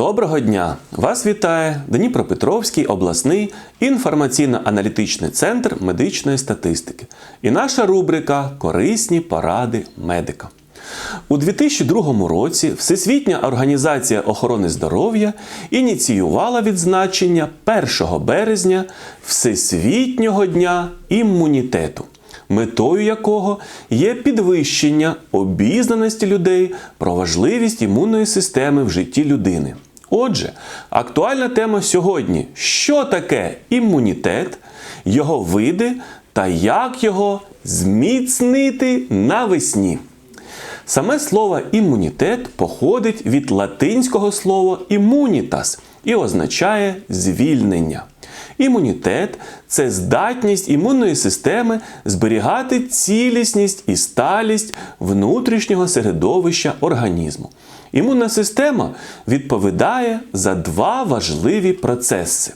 Доброго дня! Вас вітає Дніпропетровський обласний інформаційно-аналітичний центр медичної статистики і наша рубрика Корисні поради медика. У 2002 році Всесвітня організація охорони здоров'я ініціювала відзначення 1 березня Всесвітнього дня імунітету метою якого є підвищення обізнаності людей про важливість імунної системи в житті людини. Отже, актуальна тема сьогодні: що таке імунітет, його види та як його зміцнити навесні. Саме слово імунітет походить від латинського слова імунітас і означає звільнення. Імунітет це здатність імунної системи зберігати цілісність і сталість внутрішнього середовища організму. Імунна система відповідає за два важливі процеси.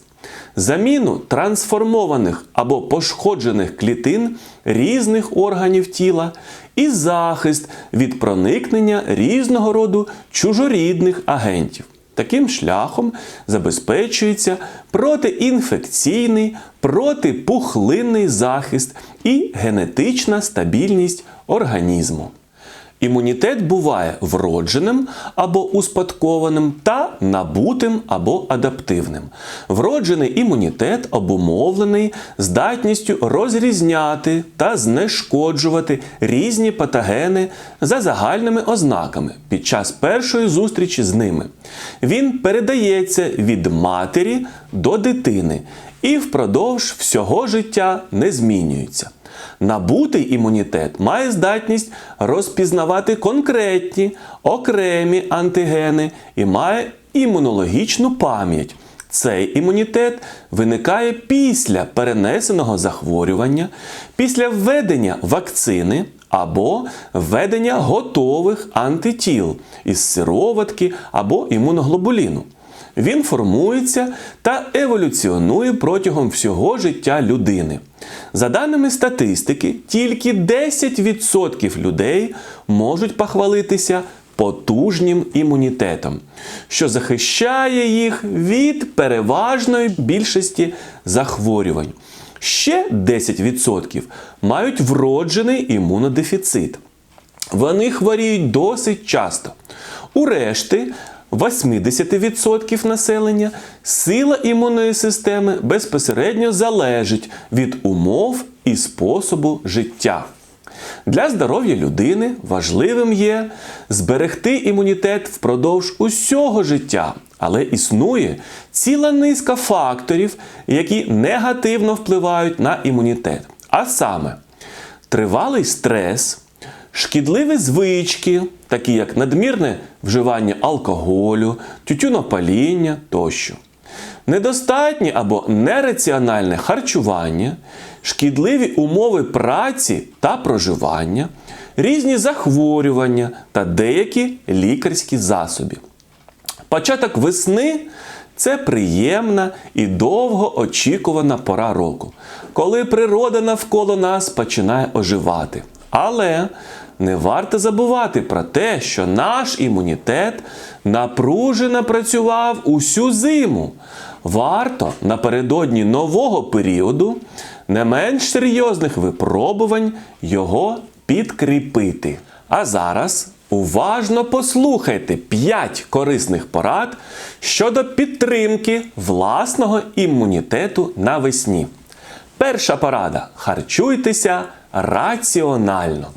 Заміну трансформованих або пошкоджених клітин різних органів тіла і захист від проникнення різного роду чужорідних агентів. Таким шляхом забезпечується протиінфекційний, протипухлинний захист і генетична стабільність організму. Імунітет буває вродженим або успадкованим та набутим або адаптивним. Вроджений імунітет обумовлений здатністю розрізняти та знешкоджувати різні патогени за загальними ознаками під час першої зустрічі з ними. Він передається від матері до дитини і впродовж всього життя не змінюється. Набутий імунітет має здатність розпізнавати конкретні окремі антигени і має імунологічну пам'ять. Цей імунітет виникає після перенесеного захворювання, після введення вакцини або введення готових антитіл із сироватки або імуноглобуліну. Він формується та еволюціонує протягом всього життя людини. За даними статистики, тільки 10% людей можуть похвалитися потужнім імунітетом, що захищає їх від переважної більшості захворювань. Ще 10% мають вроджений імунодефіцит. Вони хворіють досить часто. У решти 80% населення сила імунної системи безпосередньо залежить від умов і способу життя. Для здоров'я людини важливим є зберегти імунітет впродовж усього життя, але існує ціла низка факторів, які негативно впливають на імунітет. А саме, тривалий стрес, шкідливі звички, такі як надмірне вживання алкоголю, тютюнопаління тощо. Недостатнє або нераціональне харчування, шкідливі умови праці та проживання, різні захворювання та деякі лікарські засоби. Початок весни це приємна і довго очікувана пора року, коли природа навколо нас починає оживати. Але не варто забувати про те, що наш імунітет напружено працював усю зиму. Варто напередодні нового періоду не менш серйозних випробувань його підкріпити. А зараз уважно послухайте 5 корисних порад щодо підтримки власного імунітету навесні. Перша порада: харчуйтеся раціонально.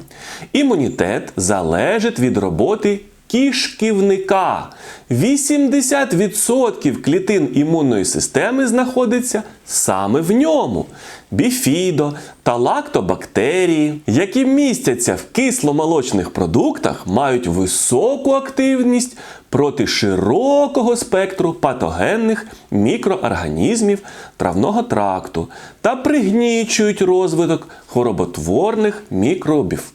Імунітет залежить від роботи кишківника. 80% клітин імунної системи знаходиться саме в ньому. Біфідо та лактобактерії, які містяться в кисломолочних продуктах, мають високу активність проти широкого спектру патогенних мікроорганізмів травного тракту та пригнічують розвиток хвороботворних мікробів.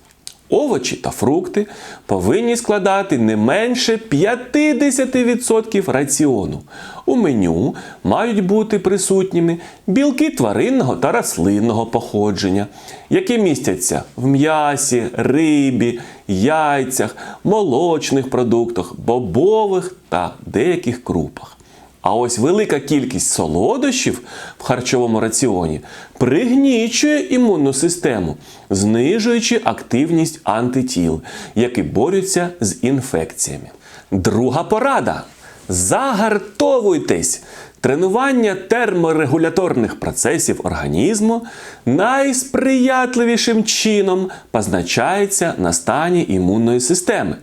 Овочі та фрукти повинні складати не менше 50% раціону. У меню мають бути присутніми білки тваринного та рослинного походження, які містяться в м'ясі, рибі, яйцях, молочних продуктах, бобових та деяких крупах. А ось велика кількість солодощів в харчовому раціоні пригнічує імунну систему, знижуючи активність антитіл, які борються з інфекціями. Друга порада. Загартовуйтесь! Тренування терморегуляторних процесів організму найсприятливішим чином позначається на стані імунної системи.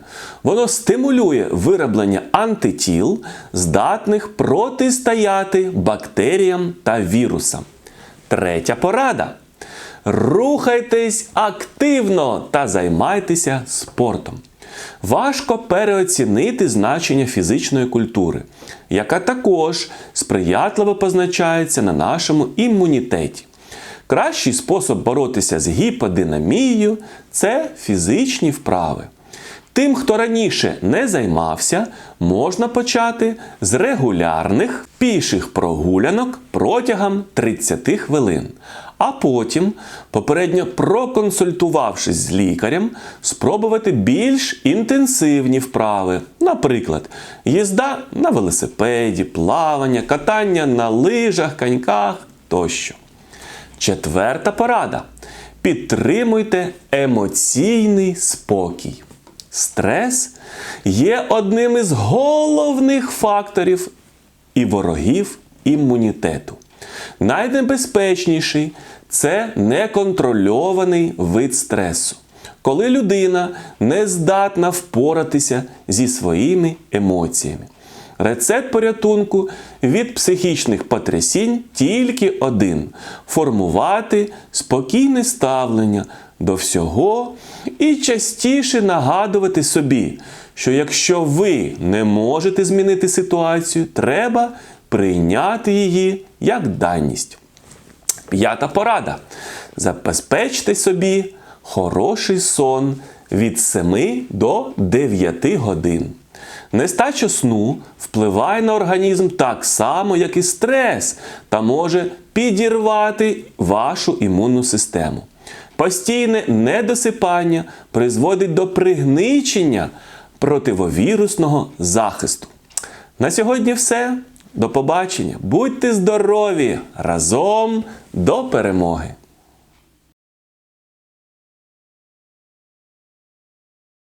Воно стимулює вироблення антитіл, здатних протистояти бактеріям та вірусам. Третя порада. Рухайтесь активно та займайтеся спортом. Важко переоцінити значення фізичної культури, яка також сприятливо позначається на нашому імунітеті. Кращий спосіб боротися з гіподинамією це фізичні вправи. Тим, хто раніше не займався, можна почати з регулярних піших прогулянок протягом 30 хвилин. А потім, попередньо проконсультувавшись з лікарем, спробувати більш інтенсивні вправи, наприклад, їзда на велосипеді, плавання, катання на лижах, коньках тощо. Четверта порада. Підтримуйте емоційний спокій. Стрес є одним із головних факторів і ворогів імунітету. Найнебезпечніший це неконтрольований вид стресу, коли людина не здатна впоратися зі своїми емоціями. Рецепт порятунку від психічних потрясінь тільки один: формувати спокійне ставлення до всього і частіше нагадувати собі, що якщо ви не можете змінити ситуацію, треба прийняти її як даність. П'ята порада. Забезпечте собі хороший сон від 7 до 9 годин. Нестача сну впливає на організм так само, як і стрес, та може підірвати вашу імунну систему. Постійне недосипання призводить до пригничення противовірусного захисту. На сьогодні все. До побачення. Будьте здорові! Разом до перемоги!